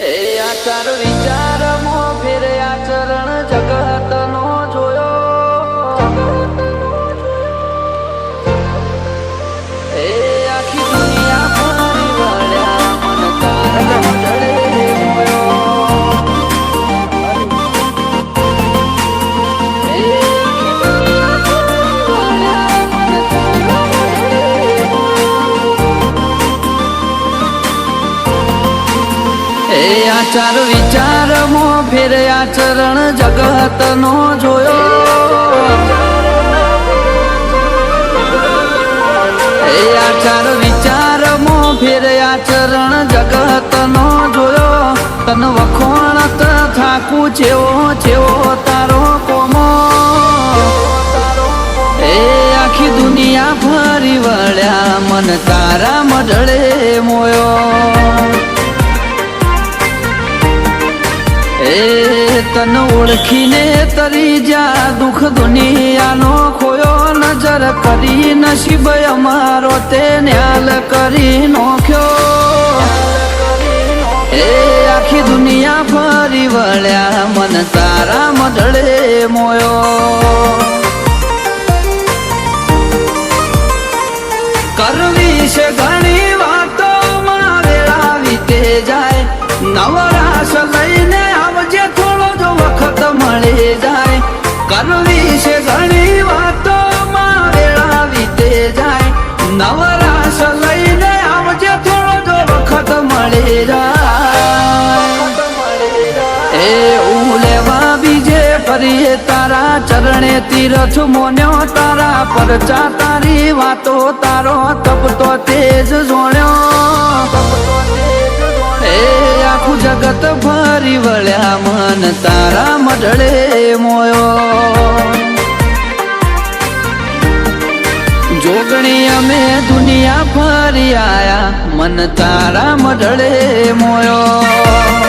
એ આચાર વિચાર આચાર વિચાર મો ફેર આચરણ જગત નો જોયો. એ આચાર વિચાર મો ફેર આચરણ જગત નો જોયો. તન વખોણ થાકું જેવો જેવો તારો કોમો. એ આખી દુનિયા ફરી વળ્યા, મન તારા મઢળે મોયો. તન ઓળખીને તરી જા દુઃખ દુનિયાનો ખોયો નજર કરી નસીબ અમારો તે ન્યાલ કરી નોખ્યો. એ આખી દુનિયા ફરી વળ્યા, મન તારા મઢળે મોયો. કરવી છે હું લેવા બીજે ફરીએ તારા ચરણે તીરથ મોન્યો તારા પરચા તારી વાતો તારો તપતો તેજ જોણ્યો. એ આખું જગત ફરી વળ્યા મન તારા મઢળે મોયો. જોગણી અમે દુનિયા ફરી આયા, મન તારા મઢળે મોયો.